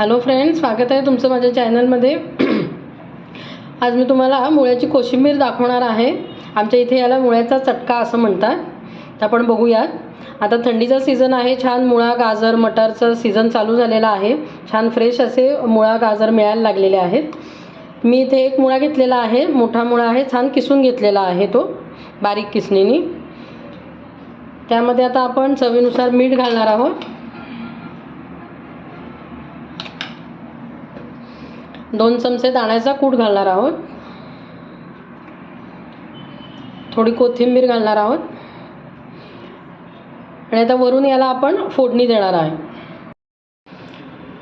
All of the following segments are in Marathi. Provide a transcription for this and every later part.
हॅलो फ्रेंड्स स्वागत आहे तुमचं माझ्या चॅनलमध्ये आज मी तुम्हाला मुळ्याची कोशिंबीर दाखवणार आहे. आमच्या इथे याला मुळ्याचा चटका असं म्हणतात. तर आपण बघूयात आता थंडीचा सीझन आहे छान मुळा गाजर मटारचं सीझन चालू झालेला आहे. छान फ्रेश असे मुळा गाजर मिळायला लागलेले आहेत. मी इथे एक मुळा घेतलेला आहे मोठा मुळा आहे छान किसून घेतलेला आहे तो बारीक किसणीनी. त्यामध्ये आता आपण चवीनुसार मीठ घालणार आहोत. दोन चमचे दाण्याचा कूट घालणार आहोत. थोडी कोथिंबीर घालणार आहोत. आणि आता वरून याला आपण फोडणी देणार आहे.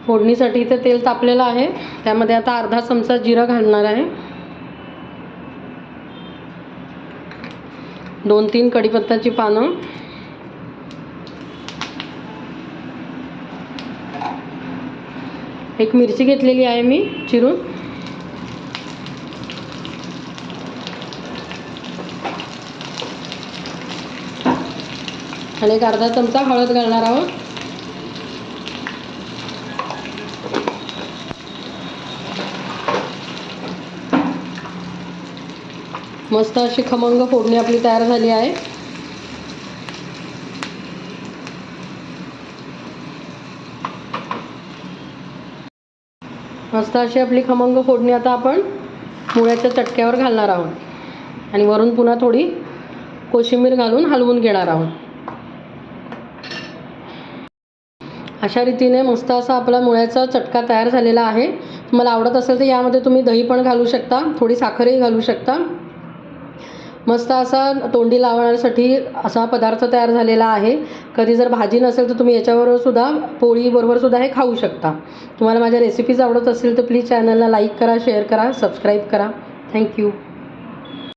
फोडणीसाठी इथे तेल तापलेलं आहे. त्यामध्ये आता अर्धा चमचा जिरं घालणार आहे. दोन तीन कढीपत्ताची पानं. एक मिरची घेतलेली आहे मी चिरून. आणि एक अर्धा चमचा हळद घालणार आहोत. मस्त अशी खमंग फोडणी आपली तयार झाली आहे. मस्त अशी आपली खमंग फोडणी आता आपण मुळ्याच्या चटक्यावर घालणार आहोत. आणि वरून पुन्हा थोडी कोशिंबीर घालून हलवून घेणार आहोत. अशा रीतीने मस्त असा आपला मुळ्याचा चटका तयार झालेला आहे. तुम्हाला आवडत असेल तर यामध्ये तुम्ही दही पण घालू शकता थोडी साखरही घालू शकता. मस्त असा तोंडी लावण्यासाठी असा पदार्थ तयार झालेला आहे. कधी जर भाजी नसेल तर तुम्ही याच्याबरोबर सुद्धा पोळीबरोबर सुद्धा हे खाऊ शकता. तुम्हाला माझ्या रेसिपीज आवडत असतील तर प्लीज चॅनलला लाईक करा शेअर करा सबस्क्राईब करा. थँक्यू